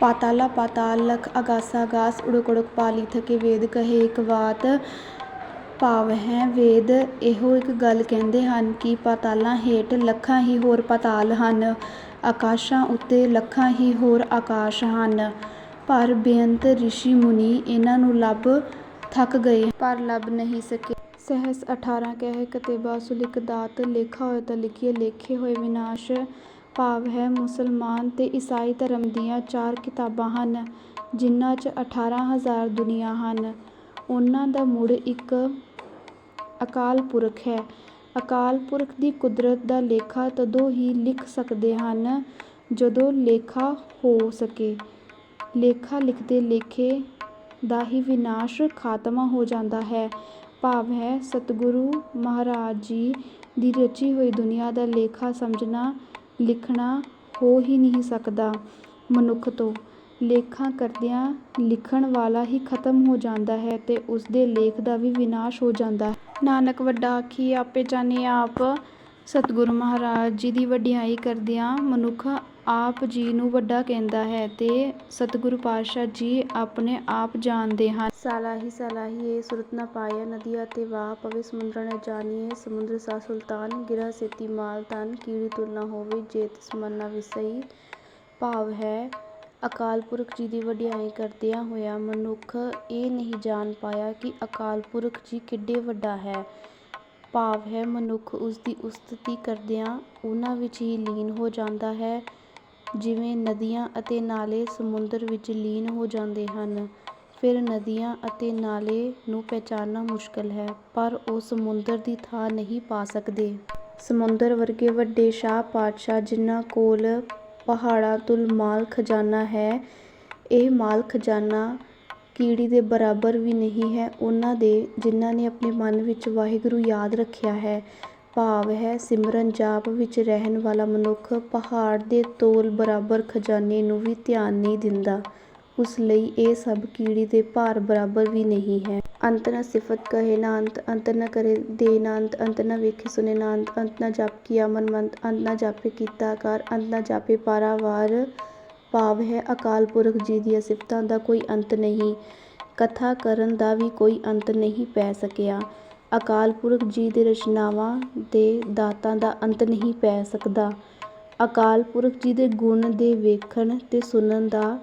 ਪਾਤਾਲਾ ਪਾਤਾਲ ਲਖ ਆਗਾਸਾ ਆਗਾਸ ਊੜਕ ਊੜਕ ਪਾਲੀ ਥਕੇ ਵੇਦ ਕਹੇ ਇਕ ਬਾਤ ਭਾਵ ਹੈ ਵੇਦ, ਇਹੋ ਇੱਕ ਗੱਲ ਕਹਿੰਦੇ ਹਨ ਕਿ ਪਾਤਾਲਾਂ ਹੇਠ ਲੱਖਾਂ ਹੀ ਹੋਰ ਪਾਤਾਲ ਹਨ, ਆਕਾਸ਼ਾਂ ਉੱਤੇ ਲੱਖਾਂ ਹੀ ਹੋਰ ਆਕਾਸ਼ ਹਨ। ਪਰ ਬੇਅੰਤ ਰਿਸ਼ੀ ਮੁਨੀ ਇਹਨਾਂ ਨੂੰ ਲੱਭ ਥੱਕ ਗਏ, ਪਰ ਲੱਭ ਨਹੀਂ ਸਕੇ। ਸਹਿਸ ਅਠਾਰਾਂ ਕਹਿ ਕਤੇ ਬਾਸੁ ਦਾਤ, ਲੇਖਾ ਹੋਇਆ ਤਾਂ ਲਿਖੀਏ, ਲੇਖੇ ਹੋਏ ਵਿਨਾਸ਼। ਭਾਵ ਹੈ ਮੁਸਲਮਾਨ ਅਤੇ ਈਸਾਈ ਧਰਮ ਦੀਆਂ ਚਾਰ ਕਿਤਾਬਾਂ ਹਨ, ਜਿਨ੍ਹਾਂ 'ਚ ਅਠਾਰਾਂ ਹਜ਼ਾਰ ਦੁਨੀਆਂ ਹਨ। ਉਹਨਾਂ ਦਾ ਮੁੱਢ ਇੱਕ ਅਕਾਲ ਪੁਰਖ ਹੈ। ਅਕਾਲ ਪੁਰਖ ਦੀ ਕੁਦਰਤ ਦਾ ਲੇਖਾ ਤਦੋਂ ਹੀ ਲਿਖ ਸਕਦੇ ਹਨ, ਜਦੋਂ ਲੇਖਾ ਹੋ ਸਕੇ। ਲੇਖਾ ਲਿਖਦੇ ਲੇਖੇ ਦਾ ਹੀ ਵਿਨਾਸ਼ ਖਾਤਮਾ ਹੋ ਜਾਂਦਾ ਹੈ। ਭਾਵ ਹੈ ਸਤਿਗੁਰੂ ਮਹਾਰਾਜ ਜੀ ਦੀ ਰਚੀ ਹੋਈ ਦੁਨੀਆ ਦਾ ਲੇਖਾ ਸਮਝਣਾ ਲਿਖਣਾ ਹੋ ਹੀ ਨਹੀਂ ਸਕਦਾ। ਮਨੁੱਖ ਤੋਂ ਲੇਖਾਂ ਕਰਦਿਆਂ ਲਿਖਣ ਵਾਲਾ ਹੀ ਖਤਮ ਹੋ ਜਾਂਦਾ ਹੈ ਤੇ ਉਸਦੇ ਲੇਖ ਦਾ ਵੀ ਵਿਨਾਸ਼ ਹੋ ਜਾਂਦਾ ਹੈ। ਨਾਨਕ ਵੱਡਾ ਆਖੀਏ ਆਪੇ ਜਾਣੇ ਆਪ। ਸਤਿਗੁਰੂ ਮਹਾਰਾਜ ਜੀ ਦੀ ਵਡਿਆਈ ਕਰਦਿਆਂ ਮਨੁੱਖ ਆਪ ਜੀ ਨੂੰ ਵੱਡਾ ਕਹਿੰਦਾ ਹੈ ਤੇ ਸਤਿਗੁਰੂ ਪਾਤਸ਼ਾਹ ਜੀ ਆਪਣੇ ਆਪ ਜਾਣਦੇ ਹਨ। ਸਾਲਾਹੀ ਸਾਲਾਹੀ ਏ ਸੁਰਤ ਨਾ ਪਾਇਆ, ਨਦੀਆਂ ਤੇ ਵਾਹ ਪਵੇ, ਸਮੁੰਦਰਾਂ ਨੇ ਜਾਣੀਏ ਸਮੁੰਦਰ ਸਾ ਸੁਲਤਾਨ, ਗਿਰਾ ਸੇਤੀ ਮਾਲ ਤਨ ਕੀੜੀ ਤੁਲ ਨਾ ਹੋਵੇ, ਜੇ ਤਿਸ ਮਨ ਨਾ ਵਿਸਈ ਭਾਵ ਹੈ, ਅਕਾਲ ਪੁਰਖ ਜੀ ਦੀ ਵਡਿਆਈ ਕਰਦਿਆਂ ਹੋਇਆ ਮਨੁੱਖ ਇਹ ਨਹੀਂ ਜਾਣ ਪਾਇਆ ਕਿ ਅਕਾਲ ਪੁਰਖ ਜੀ ਕਿੱਡੇ ਵੱਡਾ ਹੈ। ਭਾਵ ਹੈ ਮਨੁੱਖ ਉਸ ਦੀ ਉਸਤਤੀ ਕਰਦਿਆਂ ਉਹਨਾਂ ਵਿੱਚ ਹੀ ਲੀਨ ਹੋ ਜਾਂਦਾ ਹੈ। ਜਿਵੇਂ ਨਦੀਆਂ ਅਤੇ ਨਾਲੇ ਸਮੁੰਦਰ ਵਿੱਚ ਲੀਨ ਹੋ ਜਾਂਦੇ ਹਨ। ਫਿਰ ਨਦੀਆਂ ਅਤੇ ਨਾਲੇ ਨੂੰ ਪਹਿਚਾਨਣਾ ਮੁਸ਼ਕਲ ਹੈ, ਪਰ ਉਹ ਸਮੁੰਦਰ ਦੀ ਥਾਂ ਨਹੀਂ ਪਾ ਸਕਦੇ। ਸਮੁੰਦਰ ਵਰਗੇ ਵੱਡੇ ਸ਼ਾਹ ਪਾਤਸ਼ਾਹ ਜਿਨ੍ਹਾਂ ਕੋਲ ਪਹਾੜਾਂ ਤੁਲ ਮਾਲ ਖਜ਼ਾਨਾ ਹੈ, ਇਹ ਮਾਲ ਖਜ਼ਾਨਾ ਕੀੜੀ ਦੇ ਬਰਾਬਰ ਵੀ ਨਹੀਂ ਹੈ। ਉਹਨਾਂ ਦੇ, ਜਿਨ੍ਹਾਂ ਨੇ ਆਪਣੇ ਮਨ ਵਿੱਚ ਵਾਹਿਗੁਰੂ ਯਾਦ ਰੱਖਿਆ ਹੈ ਭਾਵ ਹੈ, ਸਿਮਰਨ ਜਾਪ ਵਿੱਚ ਰਹਿਣ ਵਾਲਾ ਮਨੁੱਖ ਪਹਾੜ ਦੇ ਤੋਲ ਬਰਾਬਰ ਖਜ਼ਾਨੇ ਨੂੰ ਵੀ ਧਿਆਨ ਨਹੀਂ ਦਿੰਦਾ। ਉਸ ਲਈ ਇਹ ਸਭ ਕੀੜੀ ਦੇ ਭਾਰ ਬਰਾਬਰ ਵੀ ਨਹੀਂ ਹੈ। ਅੰਤ ਨ ਸਿਫਤ ਕਹੇ ਨਾ ਅੰਤ ਅੰਤ ਨ ਕਰੇ ਦੇ ਨਾ ਅੰਤ ਅੰਤ ਨ ਵੇਖੇ ਸੁਨੇ ਨਾ ਅੰਤ ਅੰਤ ਨ ਜਪ ਕੀਆ ਮਨ ਮੰਤ ਅੰਤ ਨ ਜਾਪੇ ਕੀਤਾ ਆਕਾਰ ਅੰਤ ਨ ਜਾਪੇ ਪਾਰਾਵਾਰ ਭਾਵ ਹੈ, ਅਕਾਲ ਪੁਰਖ ਜੀ ਦੀਆਂ ਸਿਫਤਾਂ ਦਾ ਕੋਈ ਅੰਤ ਨਹੀਂ। ਕਥਾ ਕਰਨ ਦਾ ਵੀ ਕੋਈ ਅੰਤ ਨਹੀਂ ਪੈ ਸਕਿਆ। ਅਕਾਲ ਪੁਰਖ ਜੀ ਦੇ ਰਚਨਾਵਾਂ ਦੇ ਦਾਤਾਂ ਦਾ ਅੰਤ ਨਹੀਂ ਪੈ ਸਕਦਾ। ਅਕਾਲ ਪੁਰਖ ਜੀ ਦੇ ਗੁਣ ਦੇ ਵੇਖਣ ਅਤੇ ਸੁਣਨ ਦਾ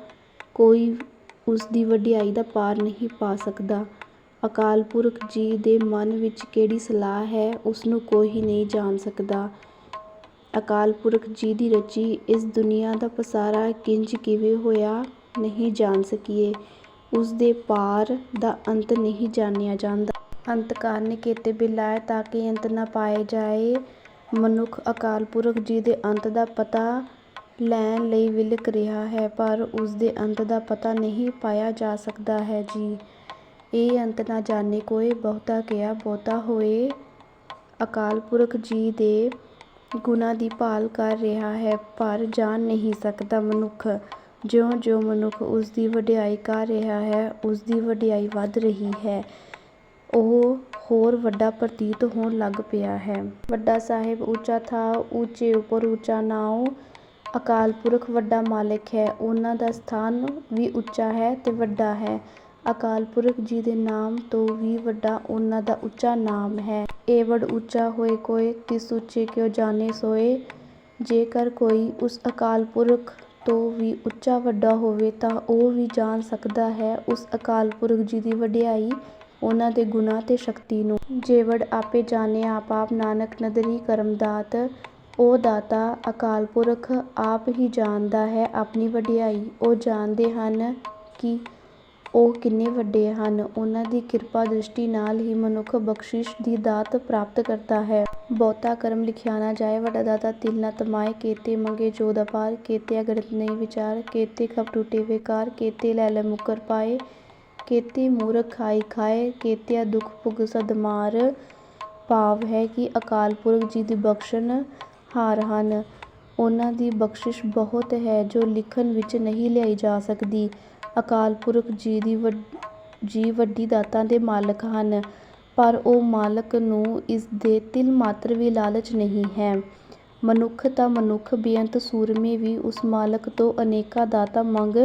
ਕੋਈ ਉਸ ਦੀ ਵਡਿਆਈ ਦਾ ਪਾਰ ਨਹੀਂ ਪਾ ਸਕਦਾ। ਅਕਾਲ ਪੁਰਖ ਜੀ ਦੇ ਮਨ ਵਿੱਚ ਕਿਹੜੀ ਸਲਾਹ ਹੈ, ਉਸ ਨੂੰ ਕੋਈ ਨਹੀਂ ਜਾਣ ਸਕਦਾ। ਅਕਾਲ ਪੁਰਖ ਜੀ ਦੀ ਰਚੀ, ਇਸ ਦੁਨੀਆ ਦਾ ਪਸਾਰਾ ਕਿੰਜ ਕਿਵੇਂ ਹੋਇਆ, ਨਹੀਂ ਜਾਣ ਸਕੀਏ। ਉਸ ਦੇ ਪਾਰ ਦਾ ਅੰਤ ਨਹੀਂ ਜਾਣਿਆ ਜਾਂਦਾ। ਅੰਤ ਕਾਰਨ ਕੀਤੇ ਬਿਲਾਏ ਤਾਂ ਕਿ ਅੰਤ ਨਾ ਪਾਏ ਜਾਏ। ਮਨੁੱਖ ਅਕਾਲ ਪੁਰਖ ਜੀ ਦੇ ਅੰਤ ਦਾ ਪਤਾ ਲੈਣ ਲਈ ਵਿਲਕ ਰਿਹਾ ਹੈ, ਪਰ ਉਸ ਦੇ ਅੰਤ ਦਾ ਪਤਾ ਨਹੀਂ ਪਾਇਆ ਜਾ ਸਕਦਾ ਹੈ ਜੀ। ਇਹ ਅੰਤ ਨਾ ਜਾਣੇ ਕੋਈ ਬਹੁਤਾ ਕਿਹਾ ਬਹੁਤਾ ਹੋਏ। ਅਕਾਲ ਪੁਰਖ ਜੀ ਦੇ ਗੁਣਾਂ ਦੀ ਭਾਲ ਕਰ ਰਿਹਾ ਹੈ, ਪਰ ਜਾਣ ਨਹੀਂ ਸਕਦਾ ਮਨੁੱਖ। ਜਿਉਂ-ਜਿਉਂ ਮਨੁੱਖ ਉਸ ਦੀ ਵਡਿਆਈ ਕਰ ਰਿਹਾ ਹੈ, ਉਸ ਦੀ ਵਡਿਆਈ ਵੱਧ ਰਹੀ ਹੈ। ਉਹ ਹੋਰ ਵੱਡਾ ਪ੍ਰਤੀਤ ਹੋਣ ਲੱਗ ਪਿਆ ਹੈ। ਵੱਡਾ ਸਾਹਿਬ ਉੱਚਾ ਥਾ, ਉੱਚੇ ਉੱਪਰ ਉੱਚਾ ਨਾਉ, ਅਕਾਲ ਪੁਰਖ ਵੱਡਾ ਮਾਲਿਕ ਹੈ। ਉਹਨਾਂ ਦਾ ਸਥਾਨ ਵੀ ਉੱਚਾ ਹੈ ਅਤੇ ਵੱਡਾ ਹੈ। ਅਕਾਲ ਪੁਰਖ ਜੀ ਦੇ ਨਾਮ ਤੋਂ ਵੀ ਵੱਡਾ ਉਹਨਾਂ ਦਾ ਉੱਚਾ ਨਾਮ ਹੈ। ਏਵੜ ਉੱਚਾ ਹੋਏ ਕੋਏ, ਤਿਸ ਉੱਚੇ ਕਿਉ ਜਾਣੇ ਸੋਏ? ਜੇਕਰ ਕੋਈ ਉਸ ਅਕਾਲ ਪੁਰਖ ਤੋਂ ਵੀ ਉੱਚਾ ਵੱਡਾ ਹੋਵੇ ਤਾਂ ਉਹ ਵੀ ਜਾਣ ਸਕਦਾ ਹੈ। ਉਸ ਅਕਾਲ ਪੁਰਖ ਜੀ ਦੀ ਵਡਿਆਈ ਉਹਨਾਂ ਦੇ ਗੁਣਾਂ ਤੇ ਸ਼ਕਤੀ ਨੂੰ। ਜੇਵੜ ਆਪੇ ਜਾਣੇ ਆਪ ਨਾਨਕ ਨਦਰੀ ਕਰਮ ਦਾਤ ਉਹ ਦਾਤਾ ਅਕਾਲ ਪੁਰਖ ਆਪ ਹੀ ਜਾਣਦਾ ਹੈ ਆਪਣੀ ਵਡਿਆਈ। ਉਹ ਜਾਣਦੇ ਹਨ ਕਿ ਉਹ ਕਿੰਨੇ ਵੱਡੇ ਹਨ। ਉਹਨਾਂ ਦੀ ਕਿਰਪਾ ਦ੍ਰਿਸ਼ਟੀ ਨਾਲ ਹੀ ਮਨੁੱਖ ਬਖਸ਼ਿਸ਼ ਦੀ ਦਾਤ ਪ੍ਰਾਪਤ ਕਰਦਾ ਹੈ। ਬਹੁਤਾ ਕਰਮ ਲਿਖਿਆ ਨਾ ਜਾਏ, ਵੱਡਾ ਦਾਤਾ ਤਿਲ ਨਾ ਤਮਾਏ, ਕੇਤੇ ਮੰਗੇ ਜੋਦ ਅਪਾਰ, ਕੇਤੇ ਅਗਣਿਤ ਨਹੀਂ ਵਿਚਾਰ, ਕੇਤੇ ਖਪ ਟੂਟੇ ਵੇਕਾਰ, ਕੇਤੇ ਲੈ ਲੈ ਮੁਕਰ ਪਾਏ। ਕੇਤੀ ਮੂਰਖ ਖਾਈ ਖਾਏ, ਕੇਤਿਆ ਦੁਖ ਭੁਗ ਸਦ ਮਾਰ ਭਾਵ ਹੈ ਕਿ ਅਕਾਲ ਪੁਰਖ ਜੀ ਦੀ ਬਖਸ਼ਣ ਹਾਰ ਹਨ। ਉਹਨਾਂ ਦੀ ਬਖਸ਼ਿਸ਼ ਬਹੁਤ ਹੈ ਜੋ ਲਿਖਣ ਵਿੱਚ ਨਹੀਂ ਲਿਆਈ ਜਾ ਸਕਦੀ। ਅਕਾਲ ਪੁਰਖ ਜੀ ਦੀ ਜੀ ਵੱਡੀ ਦਾਤਾਂ ਦੇ ਮਾਲਕ ਹਨ, ਪਰ ਉਹ ਮਾਲਕ ਨੂੰ ਇਸ ਦੇ ਤਿਲ ਮਾਤਰ ਵੀ ਲਾਲਚ ਨਹੀਂ ਹੈ। ਮਨੁੱਖ ਤਾਂ ਮਨੁੱਖ ਬੇਅੰਤ ਸੂਰਮੇ ਵੀ ਉਸ ਮਾਲਕ ਤੋਂ ਅਨੇਕਾਂ ਦਾਤਾਂ ਮੰਗ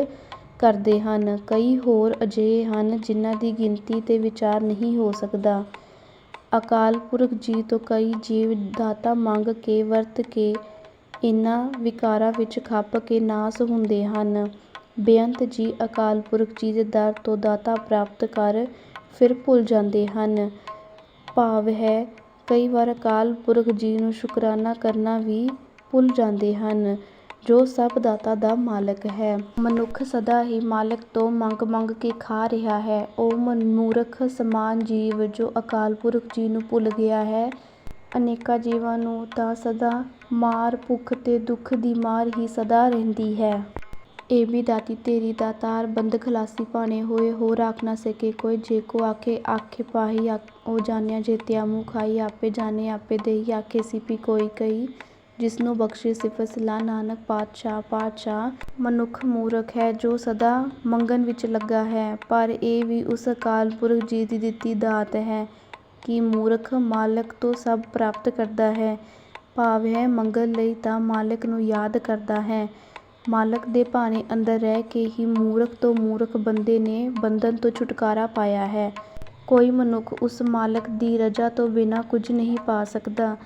ਕਰਦੇ ਹਨ। ਕਈ ਹੋਰ ਅਜਿਹੇ ਹਨ ਜਿਨ੍ਹਾਂ ਦੀ ਗਿਣਤੀ ਤੇ ਵਿਚਾਰ ਨਹੀਂ ਹੋ ਸਕਦਾ। ਅਕਾਲ ਪੁਰਖ ਜੀ ਤੋਂ ਕਈ ਜੀਵ ਦਾਤਾ ਮੰਗ ਕੇ ਵਰਤ ਕੇ ਇਹਨਾਂ ਵਿਕਾਰਾਂ ਵਿੱਚ ਖੱਪ ਕੇ ਨਾਸ ਹੁੰਦੇ ਹਨ। ਬੇਅੰਤ ਜੀ ਅਕਾਲ ਪੁਰਖ ਜੀ ਦੇ ਦਰ ਤੋਂ ਦਾਤਾ ਪ੍ਰਾਪਤ ਕਰ ਫਿਰ ਭੁੱਲ ਜਾਂਦੇ ਹਨ। ਭਾਵ ਹੈ, ਕਈ ਵਾਰ ਅਕਾਲ ਪੁਰਖ ਜੀ ਨੂੰ ਸ਼ੁਕਰਾਨਾ ਕਰਨਾ ਵੀ ਭੁੱਲ ਜਾਂਦੇ ਹਨ ਜੋ ਸਭ ਦਾਤਾ ਦਾ ਮਾਲਕ ਹੈ। ਮਨੁੱਖ ਸਦਾ ਹੀ ਮਾਲਕ ਤੋਂ ਮੰਗ ਮੰਗ ਕੇ ਖਾ ਰਿਹਾ ਹੈ। ਉਹ ਮੂਰਖ ਸਮਾਨ ਜੀਵ ਜੋ ਅਕਾਲ ਪੁਰਖ ਜੀ ਨੂੰ ਭੁੱਲ ਗਿਆ ਹੈ। ਅਨੇਕਾਂ ਜੀਵਾਂ ਨੂੰ ਤਾਂ ਸਦਾ ਮਾਰ, ਭੁੱਖ ਤੇ ਦੁੱਖ ਦੀ ਮਾਰ ਹੀ ਸਦਾ ਰਹਿੰਦੀ ਹੈ। ਇਹ ਵੀ ਦਾਤੀ, ਤੇਰੀ ਦਾਤਾਰ ਬੰਦ ਖਲਾਸੀ ਭਾਣੇ ਹੋਏ ਹੋ ਰਾਖ ਨਾ ਸਕੇ ਕੋਈ ਜੇ ਕੋ ਆਖੇ ਆਖੇ ਪਾਹੀ ਉਹ ਜਾਣਿਆ ਜੇਤਿਆ ਮੂੰਹ ਖਾਈ, ਆਪੇ ਜਾਣੇ, ਆਪੇ ਦੇਈ, ਆਖੇ ਸੀ ਸਿਪੀ ਕੋਈ ਕਈ ਜਿਸਨੂੰ ਬਖਸ਼ੇ ਸਿਫਤ, ਸਲਾਹ ਨਾਨਕ, ਪਾਤਸ਼ਾਹ ਪਾਤਸ਼ਾਹ, ਮਨੁੱਖ ਮੂਰਖ ਹੈ, ਜੋ ਸਦਾ ਮੰਗਣ ਵਿੱਚ ਲੱਗਾ ਹੈ ਪਰ ਇਹ ਵੀ ਉਸ ਅਕਾਲ ਪੁਰਖ ਜੀ ਦੀ ਦਿੱਤੀ ਦਾਤ ਹੈ ਕਿ ਮੂਰਖ ਮਾਲਕ ਤੋਂ ਸਭ ਪ੍ਰਾਪਤ ਕਰਦਾ ਹੈ। ਭਾਵ ਹੈ ਮੰਗਣ ਲਈ ਤਾਂ ਮਾਲਕ ਨੂੰ ਯਾਦ ਕਰਦਾ ਹੈ। ਮਾਲਕ ਦੇ ਭਾਣੇ ਅੰਦਰ ਰਹਿ ਕੇ ਹੀ ਮੂਰਖ ਤੋਂ ਮੂਰਖ ਬੰਦੇ ਨੇ ਬੰਧਨ ਤੋਂ ਛੁਟਕਾਰਾ ਪਾਇਆ ਹੈ। ਕੋਈ ਮਨੁੱਖ ਉਸ ਮਾਲਕ ਦੀ ਰਜ਼ਾ ਤੋਂ ਬਿਨਾਂ ਕੁਝ ਨਹੀਂ ਪਾ ਸਕਦਾ।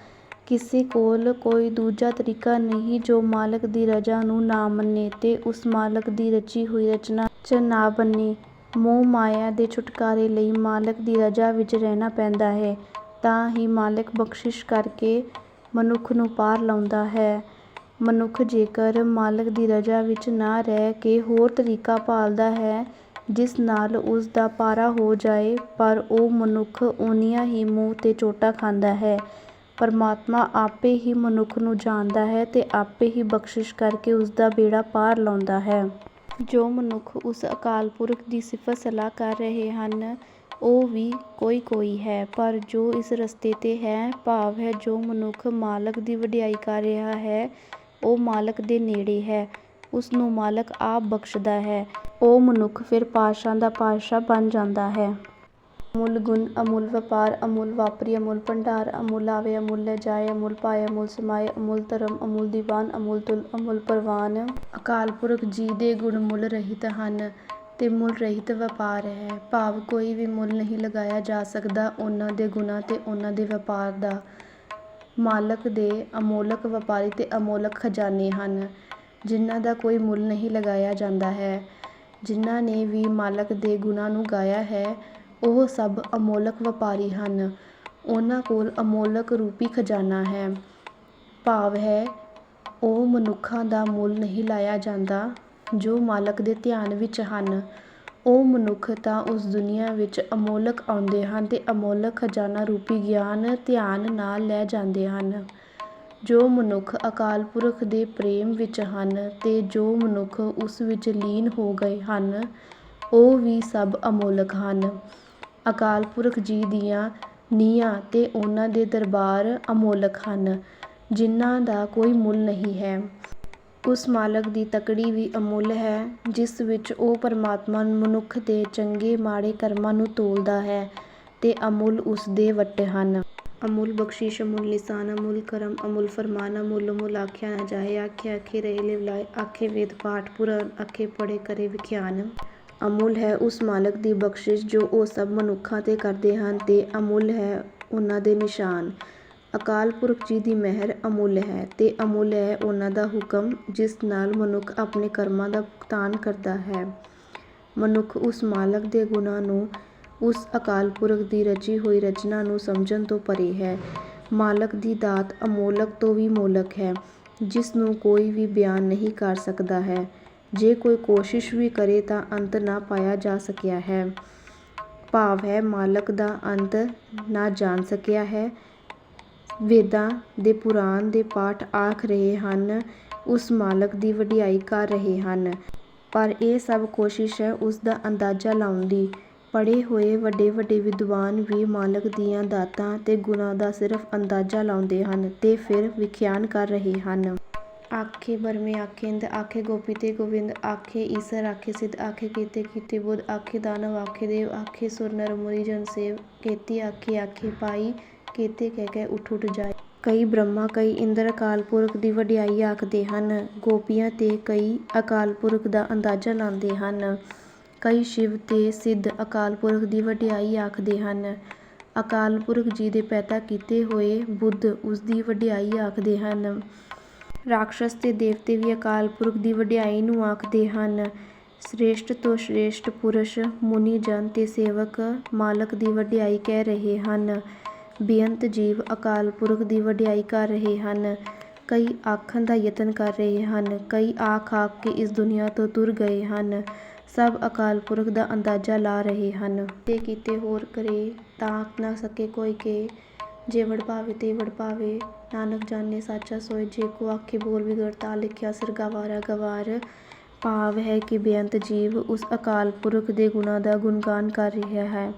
ਕਿਸੇ ਕੋਲ ਕੋਈ ਦੂਜਾ ਤਰੀਕਾ ਨਹੀਂ ਜੋ ਮਾਲਕ ਦੀ ਰਜ਼ਾ ਨੂੰ ਨਾ ਮੰਨੇ ਤੇ ਉਸ ਮਾਲਕ ਦੀ ਰਚੀ ਹੋਈ ਰਚਨਾ ਚ ਨਾ ਬਣੇ। ਮੋਹ ਮਾਇਆ ਦੇ ਛੁਟਕਾਰੇ ਲਈ ਮਾਲਕ ਦੀ ਰਜ਼ਾ ਵਿੱਚ ਰਹਿਣਾ ਪੈਂਦਾ ਹੈ, ਤਾਂ ਹੀ ਮਾਲਕ ਬਖਸ਼ਿਸ਼ ਕਰਕੇ ਮਨੁੱਖ ਨੂੰ ਪਾਰ ਲਾਉਂਦਾ ਹੈ। ਮਨੁੱਖ ਜੇਕਰ ਮਾਲਕ ਦੀ ਰਜ਼ਾ ਵਿੱਚ ਨਾ ਰਹਿ ਕੇ ਹੋਰ ਤਰੀਕਾ ਭਾਲਦਾ ਹੈ, ਜਿਸ ਨਾਲ ਉਸ ਦਾ ਪਾਰਾ ਹੋ ਜਾਏ, ਪਰ ਉਹ ਮਨੁੱਖ ਓਨੀਆਂ ਹੀ ਮੂੰਹ ਤੇ ਚੋਟਾਂ ਖਾਂਦਾ ਹੈ। ਪਰਮਾਤਮਾ ਆਪੇ ਹੀ ਮਨੁੱਖ ਨੂੰ ਜਾਣਦਾ ਹੈ ਤੇ ਆਪੇ ਹੀ ਬਖਸ਼ਿਸ਼ ਕਰਕੇ ਉਸਦਾ ਬੇੜਾ ਪਾਰ ਲਾਉਂਦਾ ਹੈ। ਜੋ ਮਨੁੱਖ ਉਸ ਅਕਾਲ ਪੁਰਖ ਦੀ ਸਿਫਤ ਸਲਾਹ ਕਰ ਰਹੇ ਹਨ, ਉਹ ਵੀ ਕੋਈ ਕੋਈ ਹੈ, ਪਰ ਜੋ ਇਸ ਰਸਤੇ ਤੇ ਹੈ, ਭਾਵ ਹੈ ਜੋ ਮਨੁੱਖ ਮਾਲਕ ਦੀ ਵਡਿਆਈ ਕਰ ਰਿਹਾ ਹੈ, ਉਹ ਮਾਲਕ ਦੇ ਨੇੜੇ ਹੈ ਉਸ ਨੂੰ ਮਾਲਕ ਆਪ ਬਖਸ਼ਦਾ ਹੈ ਉਹ ਮਨੁੱਖ ਫਿਰ ਪਾਤਸ਼ਾਹ ਦਾ ਪਾਤਸ਼ਾਹ ਬਣ ਜਾਂਦਾ ਹੈ। ਅਮੁੱਲ ਗੁਣ, ਅਮੁੱਲ ਵਪਾਰ, ਅਮੁੱਲ ਵਾਪਰੀ, ਅਮੁੱਲ ਭੰਡਾਰ, ਅਮੁੱਲ ਆਵੇ, ਅਮੁੱਲ ਲੈ ਜਾਏ, ਅਮੁੱਲ ਪਾਏ, ਅਮੁੱਲ ਸਮਾਏ, ਅਮੁੱਲ ਧਰਮ, ਅਮੁੱਲ ਦੀਵਾਨ, ਅਮੁੱਲ ਤੁਲ, ਅਮੁੱਲ ਪ੍ਰਵਾਨ। ਅਕਾਲ ਪੁਰਖ ਜੀ ਦੇ ਗੁਣ ਮੁੱਲ ਰਹਿਤ ਹਨ ਤੇ ਮੁੱਲ ਰਹਿਤ ਵਪਾਰ ਹੈ। ਭਾਵ ਕੋਈ ਵੀ ਮੁੱਲ ਨਹੀਂ ਲਗਾਇਆ ਜਾ ਸਕਦਾ ਉਹਨਾਂ ਦੇ ਗੁਣਾਂ ਤੇ ਉਹਨਾਂ ਦੇ ਵਪਾਰ ਦਾ। ਮਾਲਕ ਦੇ ਅਮੋਲਕ ਵਪਾਰੀ ਤੇ ਅਮੋਲਕ ਖਜ਼ਾਨੇ ਹਨ, ਜਿਨ੍ਹਾਂ ਦਾ ਕੋਈ ਮੁੱਲ ਨਹੀਂ ਲਗਾਇਆ ਜਾਂਦਾ ਹੈ। ਜਿਨ੍ਹਾਂ ਨੇ ਵੀ ਮਾਲਕ ਦੇ ਗੁਣਾਂ ਨੂੰ ਗਾਇਆ ਹੈ ਉਹ ਸਭ ਅਮੋਲਕ ਵਪਾਰੀ ਹਨ ਉਹਨਾਂ ਕੋਲ ਅਮੋਲਕ ਰੂਪੀ ਖਜ਼ਾਨਾ ਹੈ। ਭਾਵ ਹੈ, ਉਹ ਮਨੁੱਖਾਂ ਦਾ ਮੁੱਲ ਨਹੀਂ ਲਾਇਆ ਜਾਂਦਾ, ਜੋ ਮਾਲਕ ਦੇ ਧਿਆਨ ਵਿੱਚ ਹਨ ਉਹ ਮਨੁੱਖ ਤਾਂ ਉਸ ਦੁਨੀਆ ਵਿੱਚ ਅਮੋਲਕ ਆਉਂਦੇ ਹਨ ਅਤੇ ਅਮੋਲਕ ਖਜ਼ਾਨਾ ਰੂਪੀ ਗਿਆਨ, ਧਿਆਨ ਨਾਲ ਲੈ ਜਾਂਦੇ ਹਨ। ਜੋ ਮਨੁੱਖ ਅਕਾਲ ਪੁਰਖ ਦੇ ਪ੍ਰੇਮ ਵਿੱਚ ਹਨ ਅਤੇ ਜੋ ਮਨੁੱਖ ਉਸ ਵਿੱਚ ਲੀਨ ਹੋ ਗਏ ਹਨ, ਉਹ ਵੀ ਸਭ ਅਮੋਲਕ ਹਨ। ਅਕਾਲ ਪੁਰਖ ਜੀ ਦੀਆਂ ਨੀਹਾਂ ਤੇ ਉਹਨਾਂ ਦੇ ਦਰਬਾਰ ਅਮੋਲਕ ਹਨ, ਜਿਨ੍ਹਾਂ ਦਾ ਕੋਈ ਮੁੱਲ ਨਹੀਂ ਹੈ। ਉਸ ਮਾਲਕ ਦੀ ਤੱਕੜੀ ਵੀ ਅਮੁੱਲ ਹੈ, ਜਿਸ ਵਿੱਚ ਉਹ ਪਰਮਾਤਮਾ ਮਨੁੱਖ ਦੇ ਚੰਗੇ ਮਾੜੇ ਕਰਮਾਂ ਨੂੰ ਤੋਲਦਾ ਹੈ ਤੇ ਅਮੁੱਲ ਉਸ ਦੇ ਵੱਟ ਹਨ। ਅਮੁੱਲ ਬਖਸ਼ਿਸ਼, ਅਮੁੱਲ ਲਿਸਾਨ ਅਮੁੱਲ ਕਰਮ, ਅਮੁੱਲ ਫਰਮਾਨ, ਅਮੁੱਲ ਅਮੁੱਲ ਆਖਿਆ ਨਾ ਜਾਹੇ ਆਖੇ ਆਖੇ ਰਹੇ ਲਿਵਲਾਏ ਆਖੇ ਵੇਦ ਪਾਠ ਪੁਰਾਨ ਆਖੇ ਪੜ੍ਹੇ ਕਰੇ ਵਿਖਿਆਨ। ਅਮੁੱਲ ਹੈ ਉਸ ਮਾਲਕ ਦੀ ਬਖਸ਼ਿਸ਼ ਜੋ ਉਹ ਸਭ ਮਨੁੱਖਾਂ ਤੇ ਕਰਦੇ ਹਨ ਅਤੇ ਅਮੁੱਲ ਹੈ ਉਹਨਾਂ ਦੇ ਨਿਸ਼ਾਨ। ਅਕਾਲ ਪੁਰਖ ਜੀ ਦੀ ਮਿਹਰ ਅਮੁੱਲ ਹੈ ਅਤੇ ਅਮੁੱਲ ਹੈ ਉਹਨਾਂ ਦਾ ਹੁਕਮ, ਜਿਸ ਨਾਲ ਮਨੁੱਖ ਆਪਣੇ ਕਰਮਾਂ ਦਾ ਭੁਗਤਾਨ ਕਰਦਾ ਹੈ। ਮਨੁੱਖ ਉਸ ਮਾਲਕ ਦੇ ਗੁਣਾਂ ਨੂੰ, ਉਸ ਅਕਾਲ ਪੁਰਖ ਦੀ ਰਚੀ ਹੋਈ ਰਚਨਾ ਨੂੰ ਸਮਝਣ ਤੋਂ ਪਰੇ ਹੈ। ਮਾਲਕ ਦੀ ਦਾਤ ਅਮੋਲਕ ਤੋਂ ਵੀ ਮੋਲਕ ਹੈ, ਜਿਸ ਨੂੰ ਕੋਈ ਵੀ ਬਿਆਨ ਨਹੀਂ ਕਰ ਸਕਦਾ ਹੈ ਜੇ ਕੋਈ ਕੋਸ਼ਿਸ਼ ਵੀ ਕਰੇ ਤਾਂ ਅੰਤ ਨਾ ਪਾਇਆ ਜਾ ਸਕਿਆ ਹੈ। ਭਾਵ ਹੈ ਮਾਲਕ ਦਾ ਅੰਤ ਨਾ ਜਾਣ ਸਕਿਆ ਹੈ। ਵੇਦਾਂ ਦੇ ਪੁਰਾਣ ਦੇ ਪਾਠ ਆਖ ਰਹੇ ਹਨ, ਉਸ ਮਾਲਕ ਦੀ ਵਡਿਆਈ ਕਰ ਰਹੇ ਹਨ ਪਰ ਇਹ ਸਭ ਕੋਸ਼ਿਸ਼ ਹੈ ਉਸ ਦਾ ਅੰਦਾਜ਼ਾ ਲਾਉਣ ਦੀ। ਪੜ੍ਹੇ ਹੋਏ ਵੱਡੇ ਵੱਡੇ ਵਿਦਵਾਨ ਵੀ ਮਾਲਕ ਦੀਆਂ ਦਾਤਾਂ ਤੇ ਗੁਣਾਂ ਦਾ ਸਿਰਫ ਅੰਦਾਜ਼ਾ ਲਾਉਂਦੇ ਹਨ ਤੇ ਫਿਰ ਵਿਖਿਆਨ ਕਰ ਰਹੇ ਹਨ। ਆਖੇ ਬ੍ਰਹਮੇ ਆਖੇ ਇੰਦ ਆਖੇ ਗੋਪੀ ਤੇ ਗੋਵਿੰਦ ਆਖੇ ਈਸਰ ਆਖੇ ਸਿੱਧ ਆਖੇ ਕੇਤੇ ਕੀਤੇ ਬੁੱਧ ਆਖੇ ਦਾਨਵ ਆਖੇ ਦੇਵ ਆਖੇ ਸੁਰ ਨਰ ਮੁਨੀ ਜਨ ਸੇਵ ਕੇਤੀ ਆਖੀ ਆਖੇ ਪਾਈ ਕੇਤੇ ਕਹਿ ਕਹਿ ਉਠ ਉਠ ਜਾਏ। ਕਈ ਬ੍ਰਹਮਾ ਕਈ ਇੰਦਰ ਅਕਾਲ ਪੁਰਖ ਦੀ ਵਡਿਆਈ ਆਖਦੇ ਹਨ ਗੋਪੀਆਂ ਤੇ ਕਈ ਅਕਾਲ ਪੁਰਖ ਦਾ ਅੰਦਾਜ਼ਾ ਲਾਉਂਦੇ ਹਨ ਕਈ ਸ਼ਿਵ ਤੇ ਸਿੱਧ ਅਕਾਲ ਪੁਰਖ ਦੀ ਵਡਿਆਈ ਆਖਦੇ ਹਨ ਅਕਾਲ ਪੁਰਖ ਜੀ ਦੇ ਪੈਦਾ ਕੀਤੇ ਹੋਏ ਬੁੱਧ ਉਸ ਦੀ ਵਡਿਆਈ ਆਖਦੇ ਹਨ ਰਾਖਸ਼ ਤੇ ਦੇਵਤੇ ਵੀ ਅਕਾਲ ਪੁਰਖ ਦੀ ਵਡਿਆਈ ਨੂੰ ਆਖਦੇ ਹਨ। ਸ੍ਰੇਸ਼ਟ ਤੋਂ ਸ੍ਰੇਸ਼ਟ ਪੁਰਸ਼, ਮੁਨੀ, ਜਨ ਤੇ ਸੇਵਕ, ਮਾਲਕ ਦੀ ਵਡਿਆਈ ਕਹਿ ਰਹੇ ਹਨ। ਬੇਅੰਤ ਜੀਵ ਅਕਾਲ ਪੁਰਖ ਦੀ ਵਡਿਆਈ ਕਰ ਰਹੇ ਹਨ। ਕਈ ਆਖਣ ਦਾ ਯਤਨ ਕਰ ਰਹੇ ਹਨ। ਕਈ ਆਖ ਆਖ ਕੇ ਇਸ ਦੁਨੀਆ ਤੋਂ ਤੁਰ ਗਏ ਹਨ। ਸਭ ਅਕਾਲ ਪੁਰਖ ਦਾ ਅੰਦਾਜ਼ਾ ਲਾ ਰਹੇ ਹਨ। ਤੇ ਕਿਤੇ ਹੋਰ ਕਰੇ ਤਾਂ ਆਖ ਨਾ ਸਕੇ ਕੋਈ ਕੇ ਜੇ ਵਡ ਭਾਵੇ ਤੇ ਵਡ ਭਾਵੇ ਨਾਨਕ ਜਾਣੇ ਸਾਚਾ ਸੋਏ, ਜੇ ਕੋ ਆਖੇ ਬੋਲ ਵਿਗੜਤਾ ਲਿਖਿਆ ਸਿਰ ਗਵਾਰਾ ਗਵਾਰ। ਭਾਵ ਹੈ ਕਿ ਬੇਅੰਤ ਜੀਵ ਉਸ ਅਕਾਲ ਪੁਰਖ ਦੇ ਗੁਣਾਂ ਦਾ ਗੁਣਗਾਨ ਕਰ ਰਿਹਾ ਹੈ।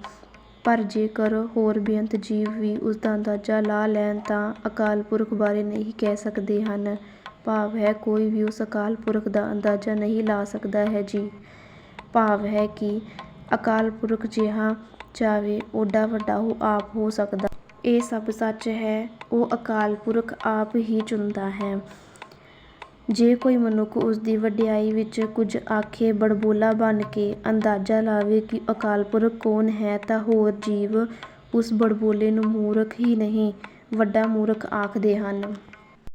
ਪਰ ਜੇਕਰ ਹੋਰ ਬੇਅੰਤ ਜੀਵ ਵੀ ਉਸ ਦਾ ਅੰਦਾਜ਼ਾ ਲਾ ਲੈਣ ਤਾਂ ਅਕਾਲ ਪੁਰਖ ਬਾਰੇ ਨਹੀਂ ਕਹਿ ਸਕਦੇ ਹਨ। ਭਾਵ ਹੈ ਕੋਈ ਵੀ ਉਸ ਅਕਾਲ ਪੁਰਖ ਦਾ ਅੰਦਾਜ਼ਾ ਨਹੀਂ ਲਾ ਸਕਦਾ ਹੈ ਜੀ। ਭਾਵ ਹੈ ਕਿ ਅਕਾਲ ਪੁਰਖ ਜਿਹਾ ਚਾਵੇ, ਓਡਾ ਵੱਡਾ ਉਹ ਆਪ ਹੋ ਸਕਦਾ ਇਹ ਸਭ ਸੱਚ ਹੈ, ਉਹ ਅਕਾਲ ਪੁਰਖ ਆਪ ਹੀ ਚੁਣਦਾ ਹੈ। ਜੇ ਕੋਈ ਮਨੁੱਖ ਉਸ ਦੀ ਵਡਿਆਈ ਵਿੱਚ ਕੁਝ ਆਖੇ ਬੜਬੋਲਾ ਬਣ ਕੇ ਅੰਦਾਜ਼ਾ ਲਾਵੇ ਕਿ ਅਕਾਲ ਪੁਰਖ ਕੌਣ ਹੈ, ਤਾਂ ਹੋਰ ਜੀਵ ਉਸ ਬੜਬੋਲੇ ਨੂੰ ਮੂਰਖ ਹੀ ਨਹੀਂ, ਵੱਡਾ ਮੂਰਖ ਆਖਦੇ ਹਨ।